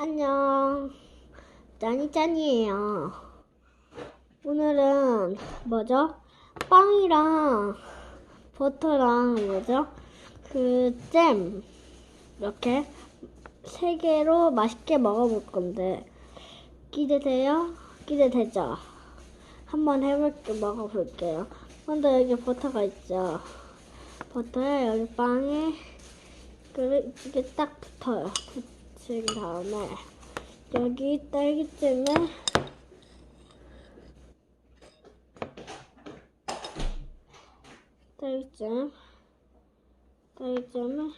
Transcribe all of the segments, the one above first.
안녕. 짠이짠이에요. 오늘은 뭐죠? 빵이랑 버터랑 뭐죠? 그 잼 이렇게 세 개로 맛있게 먹어볼 건데 기대돼요? 기대되죠? 한번 해볼게 먹어볼게요. 먼저 여기 버터가 있죠. 버터에 여기 빵에 그 이게 딱 붙어요. 붙인 다음에 여기 딸기잼에 딸기잼 딸기잼을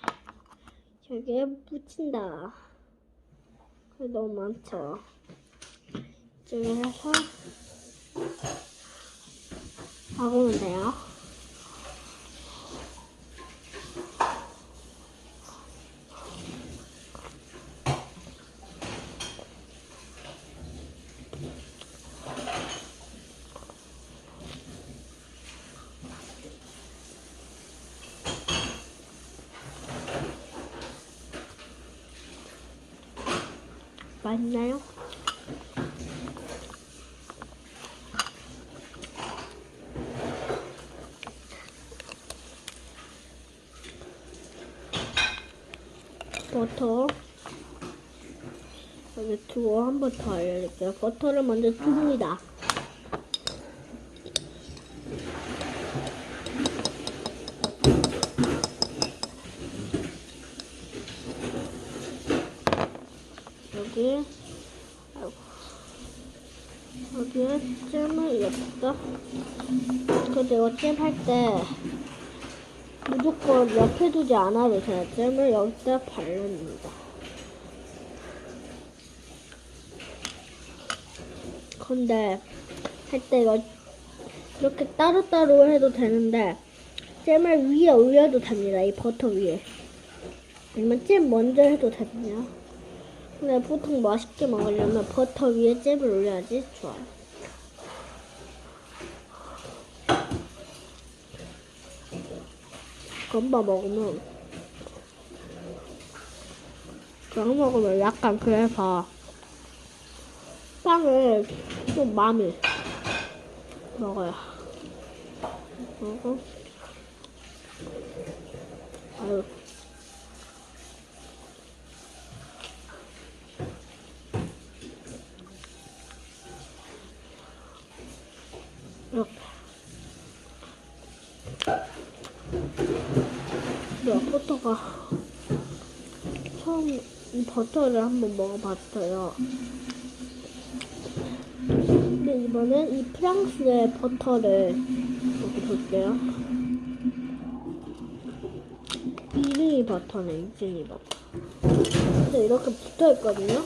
여기에 묻힌다. 그 너무 많죠. 이쪽에 해서 먹으면 돼요. 맛있나요? 버터 여기 두고 한 번 더 알려드릴게요. 버터를 먼저 둡니다. 여기. 여기에 잼을 여기다 근데 이거 잼할 때 무조건 옆에 두지 않아도 돼요. 잼을 여기다 바릅니다. 근데 할 때 이거 이렇게 따로따로 해도 되는데 잼을 위에 올려도 됩니다. 이 버터 위에. 아니면 잼 먼저 해도 됩니다. 근데 보통 맛있게 먹으려면 버터 위에 잼을 올려야지 좋아요. 건바 먹으면 그거 먹으면 약간 그래서 빵을 좀 많이 먹어요. 그리고 아유 이렇게 네, 버터가 처음 이 버터를 한번 먹어봤어요. 근데 이번엔 이 프랑스의 버터를 먹어볼게요. 이름이 버터네, 이름이 버터. 근데 이렇게 붙어 있거든요.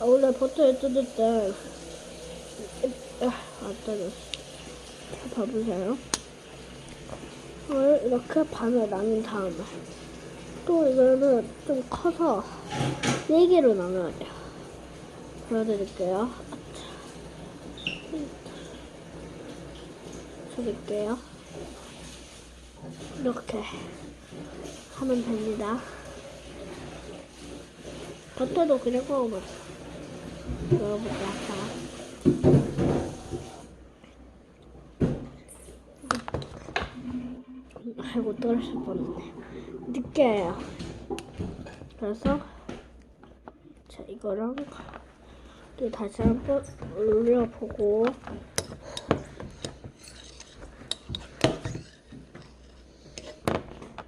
아, 원래 버터를 뜯을 때, 아, 안 뜯었어. 봐보세요. 이렇게 반을 나눈 다음에 또 이거는 좀 커서 네 개로 나눠야 돼요. 보여드릴게요. 드릴게요. 이렇게 하면 됩니다. 그냥 구워보자. 열어보자. 자. 아이고 떨어질 뻔했네. 느껴요. 그래서 자 이거랑 또 다시 한번 올려보고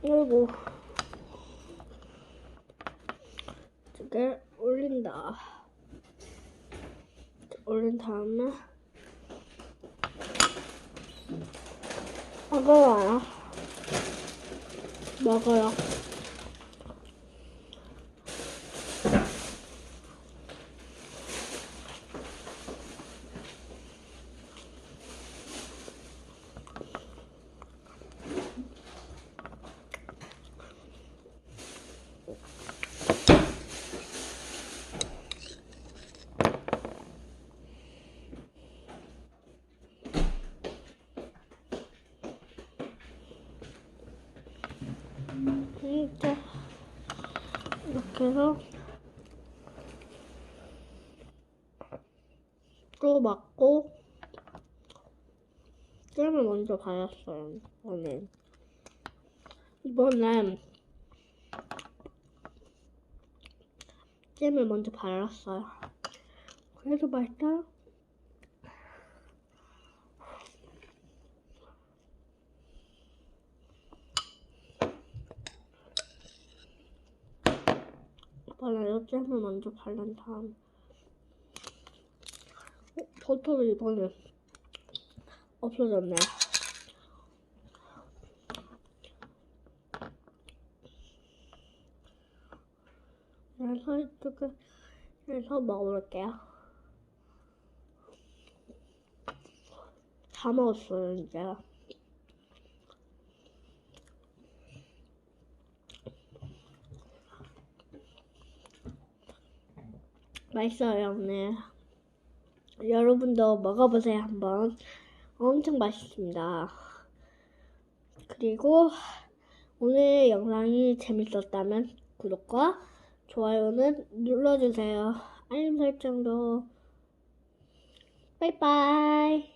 그리고 이렇게 올린다. 올린 다음에 먹어요. 먹어요. 이렇게 해서 또 맞고 쌤을 먼저 받았어요 이번엔 이번엔 잼을 먼저 발랐어요. 그래도 맛있다. 이번에 잼을 먼저 바른 다음 어, 버터가 이번에 없어졌네. 그래서 이쪽에 해서 먹어볼게요. 다 먹었어요, 이제. 맛있어요, 오늘. 여러분도 먹어보세요, 한번. 엄청 맛있습니다. 그리고 오늘 영상이 재밌었다면 구독과 좋아요는 눌러주세요. 알림 설정도. 빠이빠이.